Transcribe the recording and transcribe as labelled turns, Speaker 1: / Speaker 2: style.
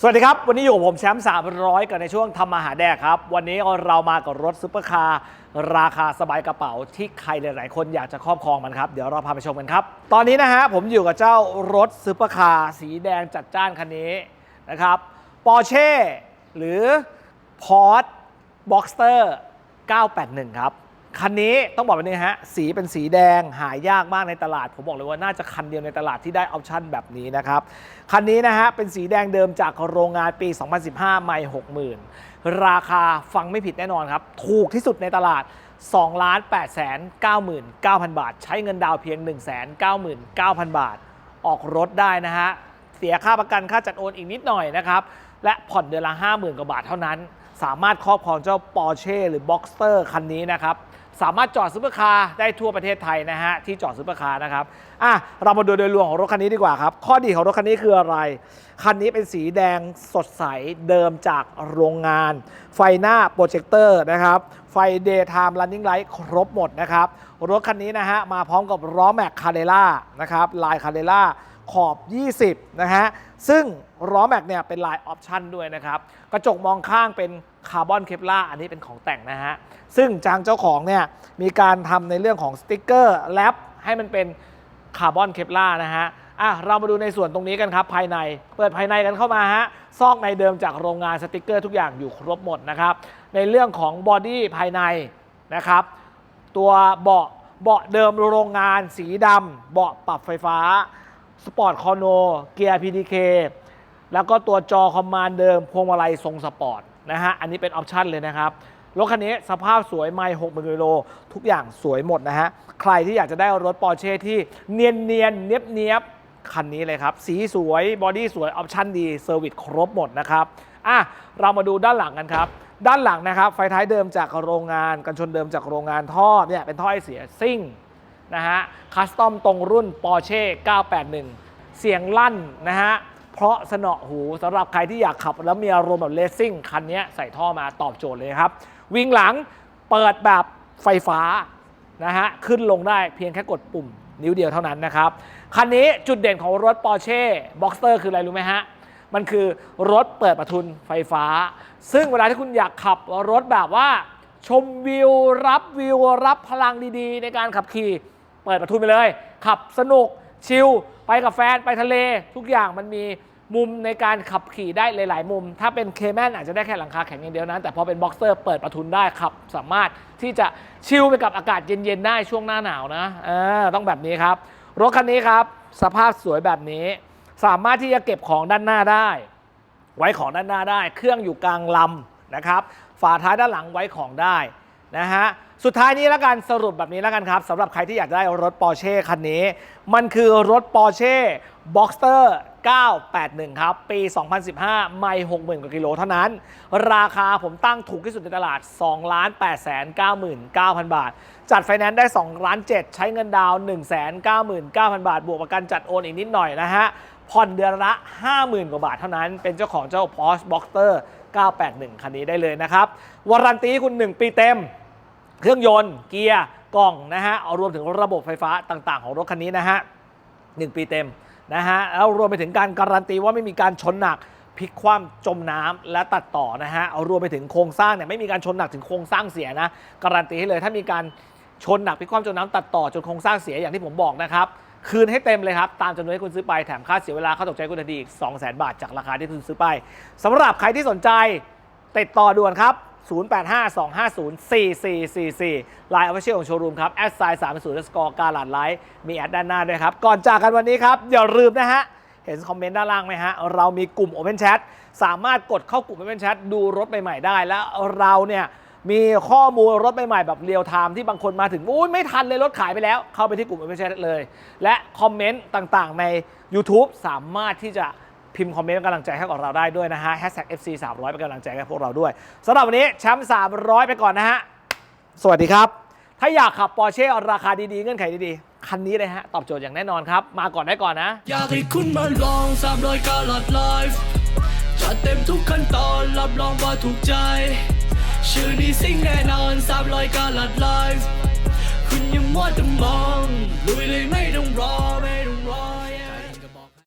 Speaker 1: สวัสดีครับ วันนี้อยู่กับผมแชมป์300 กันในช่วงทำมาหาแดกครับ วันนี้เรามากับรถซุปเปอร์คาร์ราคาสบายกระเป๋าที่ใครหลาย ๆ คนอยากจะครอบครองมันครับ เดี๋ยวเราพาไปชมกันครับ ตอนนี้นะฮะผมอยู่กับเจ้ารถซุปเปอร์คาร์สีแดงจัดจ้านคันนี้นะครับปอร์เช่หรือ Porsche Boxster 981 ครับ คันนี้ต้องบอกแบบนี้ฮะ สีเป็นสีแดงหายากมากในตลาด ผมบอกเลยว่าน่าจะคันเดียวในตลาดที่ได้ออปชั่นแบบนี้นะครับ คันนี้นะฮะ เป็นสีแดงเดิมจากโรงงานปี 2015 ไม่ 60,000 ราคาฟังไม่ผิดแน่นอนครับ ถูกที่สุดในตลาด 2,899,000 บาท ใช้เงินดาวเพียง 199,000 บาท ออกรถได้นะฮะ เสียค่าประกันค่าจัดโอนอีกนิดหน่อยนะครับ และผ่อนเดือนละ 50,000 กว่าบาทเท่านั้น สามารถครอบครองเจ้า Porsche หรือ Boxster คันนี้นะครับ สามารถจอดซุปเปอร์คาร์ได้ทั่วประเทศไทยนะฮะที่จอดซุปเปอร์คาร์นะครับอะเรามาดูโดยรวมของรถคันนี้ดีกว่าครับ ข้อดีของรถคันนี้คืออะไร คันนี้เป็นสีแดงสดใสเดิมจากโรงงาน ไฟหน้าโปรเจคเตอร์นะครับไฟ Daytime Running Light ครบหมดนะครับ รถคันนี้นะฮะมาพร้อมกับล้อแม็กคาเดล่านะครับลายคาเดล่า ขอบ 20 นะฮะ ซึ่งล้อแม็กเนี่ยเป็นลายออปชั่นด้วยนะครับ กระจกมองข้างเป็นคาร์บอนเคปลาอันนี้เป็นของแต่งนะฮะ ซึ่งจางเจ้าของเนี่ยมีการทำในเรื่องของสติกเกอร์แรปให้มันเป็นคาร์บอนเคปลานะฮะอะเรามาดูในส่วนตรงนี้กันครับภายใน เปิดภายในกันเข้ามาฮะซอกในเดิมจากโรงงานสติกเกอร์ทุกอย่างอยู่ครบหมดนะครับ ในเรื่องของบอดี้ภายในนะครับ ตัวเบาะเบาะเดิมโรงงานสีดำเบาะปรับไฟฟ้า สปอร์ตคอโนเกียร์ PDK แล้วก็ตัวจอคอมมานด์เดิม พวงมาลัยทรงสปอร์ตนะฮะ อันนี้เป็นออปชั่นเลยนะครับ รถคันนี้สภาพสวยไม่6 0 0 0 0กิโล ทุกอย่างสวยหมดนะฮะ ใครที่อยากจะได้รถปอร์เช่ที่เนียนเนียนเนียบเนียบคันนี้เลยครับ สีสวย บอดี้สวย ออปชั่นดี เซอร์วิสครบหมดนะครับ อะ เรามาดูด้านหลังกันครับ ด้านหลังนะครับ ไฟท้ายเดิมจากโรงงาน กันชนเดิมจากโรงงานท่อเนี่ยเป็นท่อไอเสียซิ่ง นะฮะคัสตอมตรงรุ่น Porsche 981 เสียงลั่นนะฮะเพราะสนอหูสำหรับใครที่อยากขับแล้วมีอารมณ์แบบเลสซิ่งคันนี้ใส่ท่อมาตอบโจทย์เลยครับ วิ่งหลังเปิดแบบไฟฟ้านะฮะขึ้นลงได้เพียงแค่กดปุ่มนิ้วเดียวเท่านั้นนะครับ คันนี้จุดเด่นของรถ Porsche Boxster คืออะไรรู้ไหมฮะ มันคือรถเปิดประทุนไฟฟ้า ซึ่งเวลาที่คุณอยากขับรถแบบว่า ชมวิวรับวิวรับพลังดีๆ ในการขับขี่ เปิดประทุนไปเลย ขับสนุกชิลไปกับแฟนไปทะเล ทุกอย่างมันมีมุมในการขับขี่ได้หลาย ๆ มุม ถ้าเป็นเคแมนอาจจะได้แค่หลังคาแข็งอย่างเดียวนะ แต่พอเป็นบ็อกเซอร์เปิดประทุนได้ขับ สามารถที่จะชิลไปกับอากาศเย็น ๆ ได้ช่วงหน้าหนาวนะเออต้องแบบนี้ครับ รถคันนี้ครับ สภาพสวยแบบนี้ สามารถที่จะเก็บของด้านหน้าได้ ไว้ของด้านหน้าได้ เครื่องอยู่กลางลำนะครับ ฝาท้ายด้านหลังไว้ของได้นะฮะ สุดท้ายนี้แล้วกันสรุปแบบนี้แล้วกันครับสำหรับใครที่อยากได้รถ Porsche คันนี้ มันคือรถ Porsche Boxster 981 ครับ ปี 2015 ไม่60,000 กว่ากิโลเท่านั้น ราคาผมตั้งถูกที่สุดในตลาด 2 8 9 9 0 0 0 บาท จัดไฟแนนซ์ได้2ล้าน7ใช้เงินดาวน์199,000 บาท บวกประกันจัดโอนอีกนิดหน่อยนะฮะ ผ่อนเดือนละ 50,000 กว่าบาทเท่านั้น เป็นเจ้าของเจ้า Porsche Boxster 981 คันนี้ได้เลยนะครับ วารันตี้คุณ 1 ปีเต็ม เครื่องยนต์เกียร์กล่องนะฮะเอารวมถึงระบบไฟฟ้าต่างๆ ของรถคันนี้นะฮะ1ปีเต็มนะฮะแล้วรวมไปถึงการการันตีว่าไม่มีการชนหนักพลิกคว่ำจมน้ำและตัดต่อนะฮะเอารวมไปถึงโครงสร้างเนี่ยไม่มีการชนหนักถึงโครงสร้างเสียนะการันตีให้เลยถ้ามีการชนหนักพลิกคว่ำจมน้ำตัดต่อจนโครงสร้างเสียอย่างที่ผมบอกนะครับคืนให้เต็มเลยครับ ตามจำนวนที่คุณซื้อไปแถมค่าเสียเวลาค่าตกใจคุณทันทีอีก 200,000 บาทจากราคาที่คุณซื้อไปสำหรับใครที่สนใจติดต่อด่วนครับ 0852504444ไลน์ออฟฟิเชียของโชว์รูมครับแอดไซน์30สกอร์การหลาดไลท์มีแอดด้านหน้าด้วยครับ ก่อนจากกันวันนี้ครับ อย่าลืมนะฮะ เห็นคอมเมนต์ด้านล่างไหมฮะ เรามีกลุ่ม Open Chat สามารถกดเข้ากลุ่ม Open Chat ดูรถใหม่ ๆ ได้ แล้วเราเนี่ยมีข้อมูลรถใหม่ ๆ แบบเรียลไทม์ที่บางคนมาถึงอุ้ยไม่ทันเลยรถขายไปแล้ว เข้าไปที่กลุ่ม Open Chat เลย และคอมเมนต์ต่างๆ ใน YouTube สามารถที่จะ พิมพ์คอมเมนต์เป็นกำลังใจให้กับเราได้ด้วยนะฮะ hashtag FC 300เป็นกำลังใจให้พวกเราด้วยสำหรับวันนี้แชมป์300 ไปก่อนนะฮะ สวัสดีครับ ถ้าอยากขับ Porsche ราคาดีๆ เงื่อนไขดีๆ คันนี้เลยฮะ ตอบโจทย์อย่างแน่นอนครับ มาก่อนได้ก่อนนะ
Speaker 2: อยากให้คุณมาลองสามรอยกาลัดไลฟ์จัดเต็มทุกขั้นตอนรับรองว่าถูกใจ ชื่อนี้สิ่งแน่นอนสามรอยกาลัดไลฟ์คุณอยังมัวแต่มองลุยเลยไม่ต้องรอไม่ต้อง